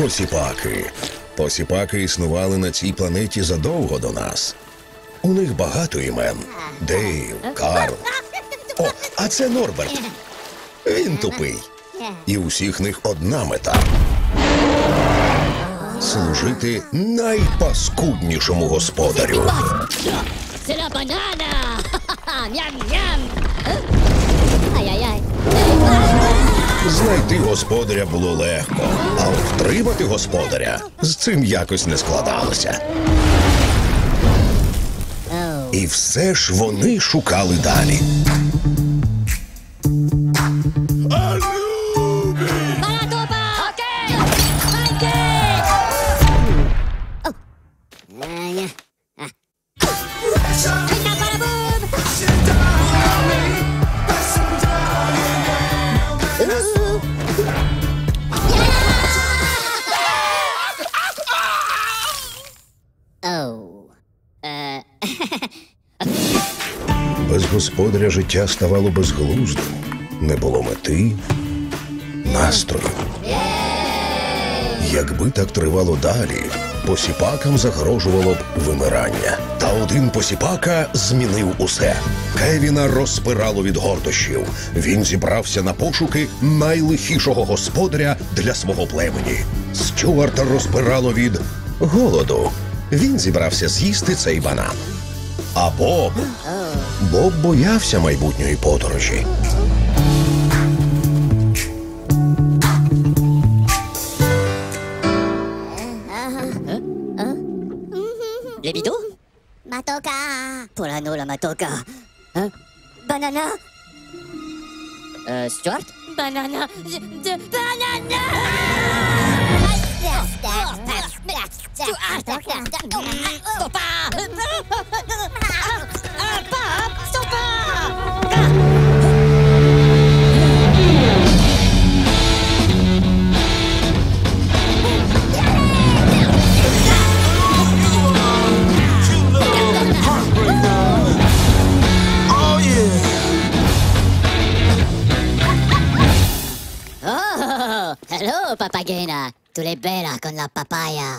Посіпаки. Посіпаки існували на цій планеті задовго до нас. У них багато імен: Дейв, Карл. О, а це Норберт. Він тупий. І у всіх них одна мета. Служити найпаскуднішому господарю. C'est la banane Знайти господаря було легко, а от втримати господаря з цим якось не складалося. І все ж вони шукали далі. Е, Без господаря життя ставало безглуздим. Не було мети, настрою. Якби так тривало далі, посіпакам загрожувало б вимирання. Та один посіпака змінив усе. Кевіна розпирало від гордощів. Він зібрався на пошуки найлихішого господаря для свого племені. Стюарта розпирало від голоду. Він зібрався з'їсти цей банан. А Боб Боб боявся майбутньої подорожі. Les bidons Matoka. Polano la matoka. Hein? Banana Oh, Hello, Papagena. Tu l'es bella con la papaya.